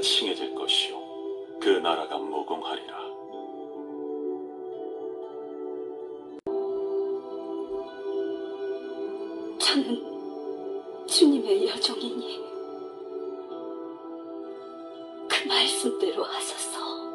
칭해 될 것이요 그 나라가 모공하리라 저는 주님의 여종이니 그 말씀대로 하소서.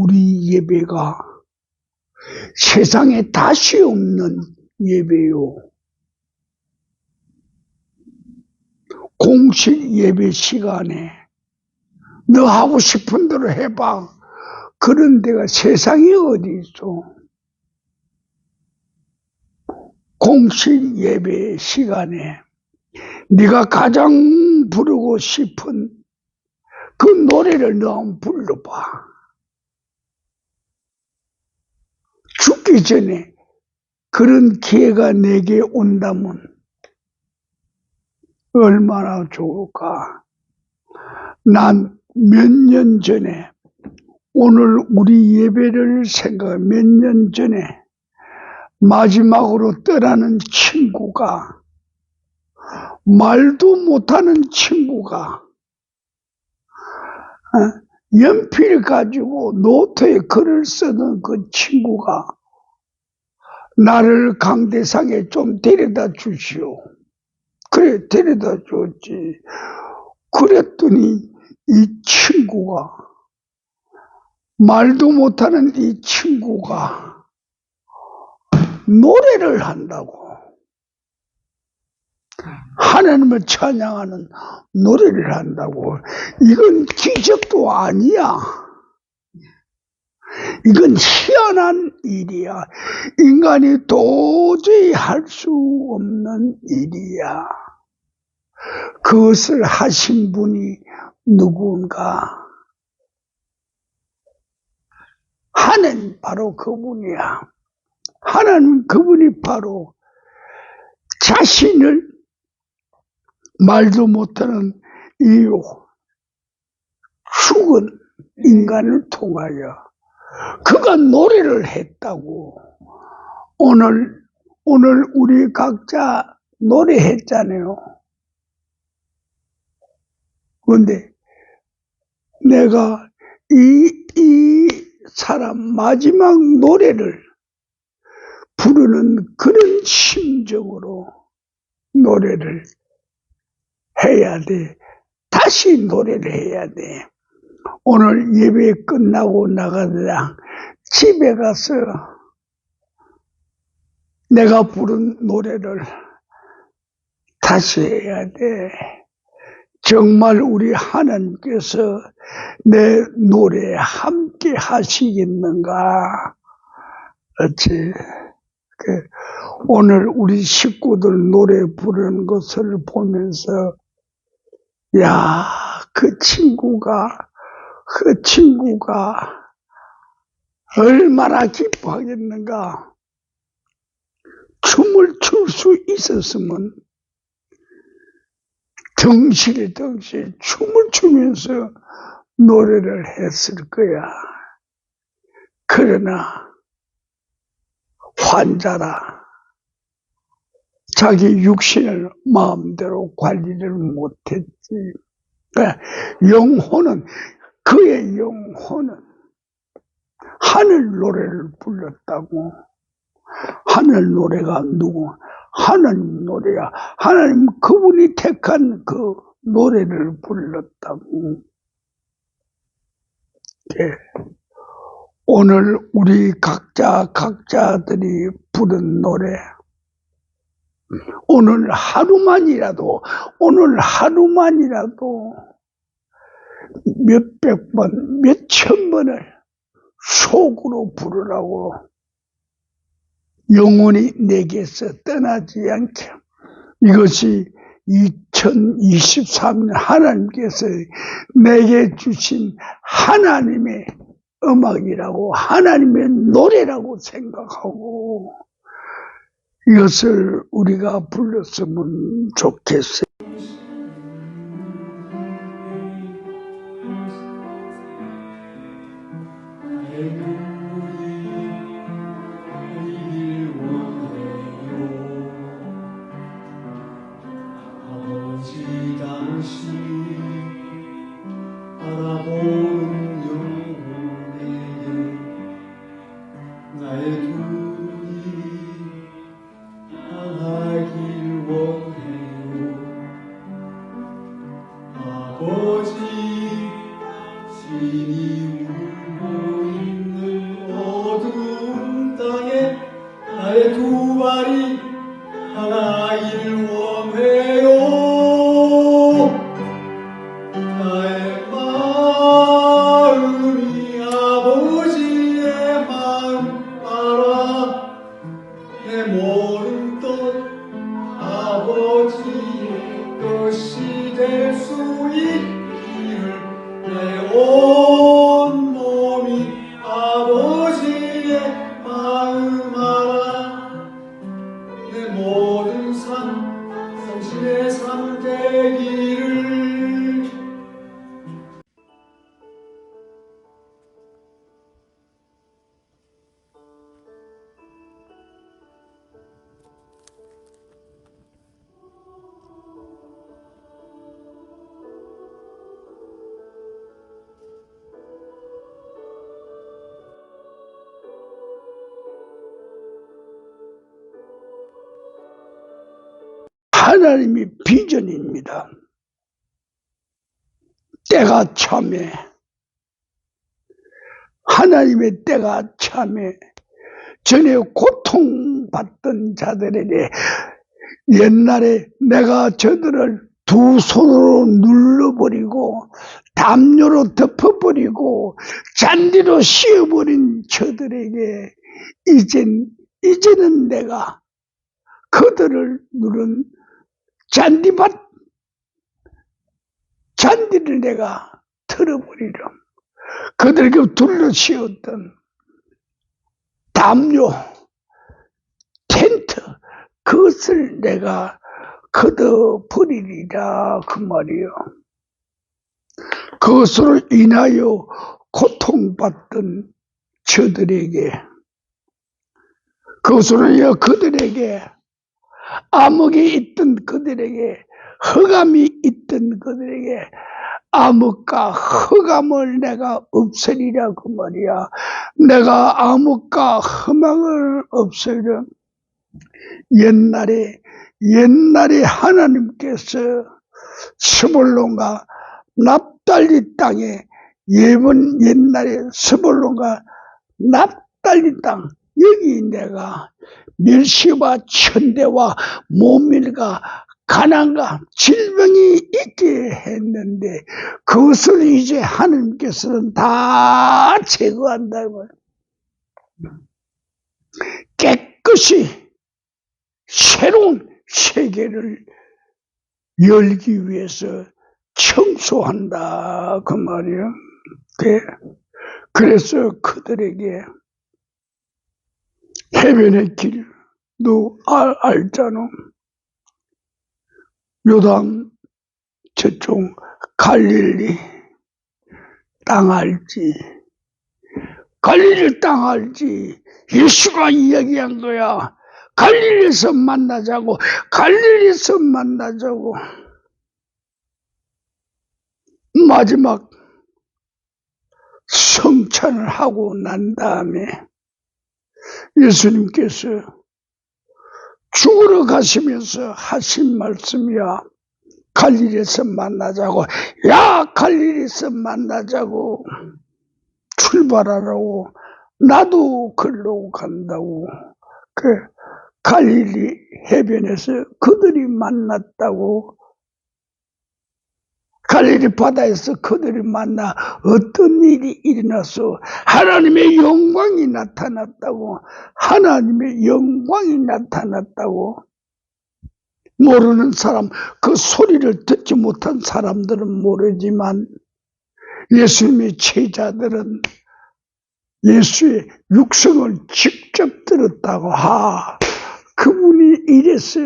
우리 예배가 세상에 다시 없는 예배요. 공식 예배 시간에 너 하고 싶은 대로 해봐. 그런 데가 세상에 어디 있어? 공식 예배 시간에 네가 가장 부르고 싶은 그 노래를 너 한번 불러봐. 죽기 전에 그런 기회가 내게 온다면 얼마나 좋을까. 난 몇 년 전에 오늘 우리 예배를 생각 몇 년 전에 마지막으로 떠나는 친구가 말도 못하는 친구가 어? 연필 가지고 노트에 글을 쓰는 그 친구가 나를 강대상에 좀 데려다 주시오. 그래, 데려다 줬지. 그랬더니 이 친구가, 말도 못하는 이 친구가 노래를 한다고. 하나님을 찬양하는 노래를 한다고. 이건 기적도 아니야. 이건 희한한 일이야. 인간이 도저히 할 수 없는 일이야. 그것을 하신 분이 누구인가? 하는 바로 그분이야. 하나님 그분이 바로 자신을 말도 못하는 이 죽은 인간을 통하여 그가 노래를 했다고. 오늘, 오늘 우리 각자 노래했잖아요. 그런데 내가 이, 이 사람 마지막 노래를 부르는 그런 심정으로 노래를 해야 돼. 다시 노래를 해야 돼. 오늘 예배 끝나고 나가다 집에 가서 내가 부른 노래를 다시 해야 돼. 정말 우리 하나님께서 내 노래에 함께 하시겠는가? 그렇지. 그 오늘 우리 식구들 노래 부르는 것을 보면서 야, 그 친구가, 그 친구가 얼마나 기뻐하겠는가. 춤을 출 수 있었으면 덩실 춤을 추면서 노래를 했을 거야. 그러나 환자라 자기 육신을 마음대로 관리를 못했지. 그러니까 영혼은 그의 영혼은 하늘 노래를 불렀다고. 하늘 노래가 누구? 하나님 노래야. 하나님 그분이 택한 그 노래를 불렀다고. 예. 오늘 우리 각자 각자들이 부른 노래. 오늘 하루만이라도, 오늘 하루만이라도 몇백 번, 몇천 번을 속으로 부르라고 영혼이 내게서 떠나지 않게 이것이 2023년 하나님께서 내게 주신 하나님의 음악이라고 하나님의 노래라고 생각하고 이것을 우리가 불렀으면 좋겠어요. 비전입니다. 때가 참에 하나님의 때가 참에 전에 고통받던 자들에게 옛날에 내가 저들을 두 손으로 눌러버리고 담요로 덮어버리고 잔디로 씌워버린 저들에게 이젠 이제는 내가 그들을 누른 잔디밭 잔디를 내가 털어버리려 그들에게 둘러 씌웠던 담요 텐트 그것을 내가 걷어버리리라. 그 말이요. 그것으로 인하여 고통받던 저들에게 그것으로 인하여 그들에게 암흑이 있던 그들에게 허감이 있던 그들에게 암흑과 허감을 내가 없애리라 그 말이야. 내가 암흑과 허망을 없애려. 옛날에 옛날에 하나님께서 스볼론과 납달리 땅에 예번 옛날에 스볼론과 납달리 땅 여기 내가 멸시와 천대와 모밀과 가난과 질병이 있게 했는데 그것을 이제 하나님께서는 다 제거한다고 깨끗이 새로운 세계를 열기 위해서 청소한다 그 말이야. 그- 그래서 그들에게 해변의 길도 알, 알잖아. 요단 저쪽 갈릴리 땅 알지. 갈릴리 땅 알지. 예수가 이야기한 거야. 갈릴리에서 만나자고. 갈릴리에서 만나자고. 마지막 성찬을 하고 난 다음에 예수님께서 죽으러 가시면서 하신 말씀이야. 갈릴리에서 만나자고. 야, 갈릴리에서 만나자고. 출발하라고. 나도 글로 간다고. 그 갈릴리 해변에서 그들이 만났다고. 갈릴리 바다에서 그들이 만나 어떤 일이 일어나서 하나님의 영광이 나타났다고 하나님의 영광이 나타났다고. 모르는 사람 그 소리를 듣지 못한 사람들은 모르지만 예수님의 제자들은 예수의 육성을 직접 들었다고. 하 그분이 이래서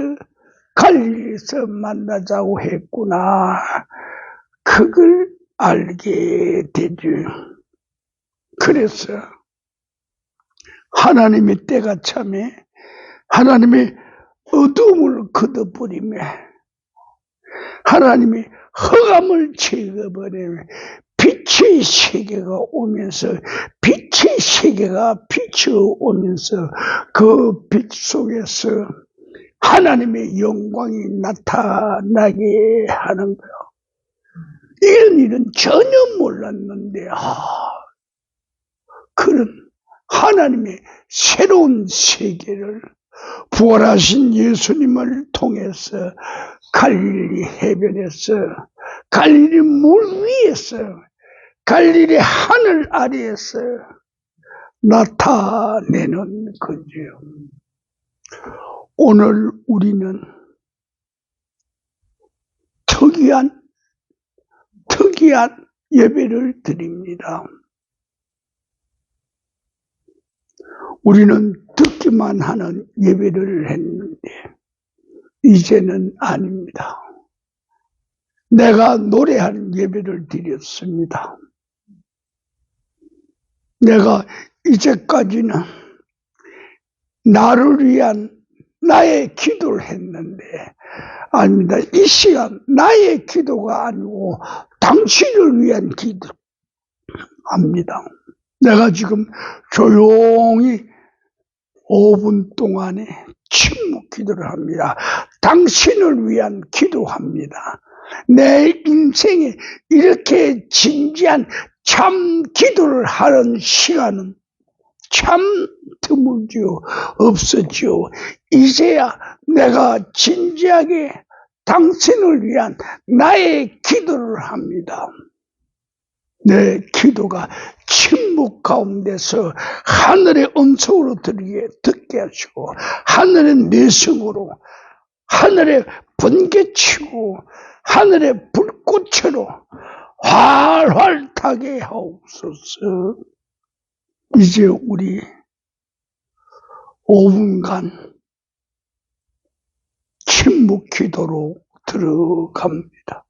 갈릴리에서 만나자고 했구나 그걸 알게 되죠. 그래서 하나님의 때가 참에 하나님의 어둠을 걷어버리며 하나님의 허감을 제거버리며 빛의 세계가 오면서 빛의 세계가 비춰오면서 그 빛 속에서 하나님의 영광이 나타나게 하는 거요. 이런 일은 전혀 몰랐는데, 아, 그런 하나님의 새로운 세계를 부활하신 예수님을 통해서 갈릴리 해변에서 갈릴리 물 위에서 갈릴리 하늘 아래에서 나타내는 거지요. 오늘 우리는 특이한 특이한 예배를 드립니다. 우리는 듣기만 하는 예배를 했는데 이제는 아닙니다. 내가 노래하는 예배를 드렸습니다. 내가 이제까지는 나를 위한 나의 기도를 했는데 아닙니다. 이 시간 나의 기도가 아니고 당신을 위한 기도합니다. 내가 지금 조용히 5분 동안에 침묵 기도를 합니다. 당신을 위한 기도합니다. 내 인생에 이렇게 진지한 참 기도를 하는 시간은 참 드물지요. 없었지요. 이제야 내가 진지하게 당신을 위한 나의 기도를 합니다. 내 기도가 침묵 가운데서 하늘의 음성으로 들리게 듣게 하시고 하늘의 내성으로 하늘의 번개치고 하늘의 불꽃으로 활활 타게 하옵소서. 이제 우리 5분간 침묵 기도로 들어갑니다.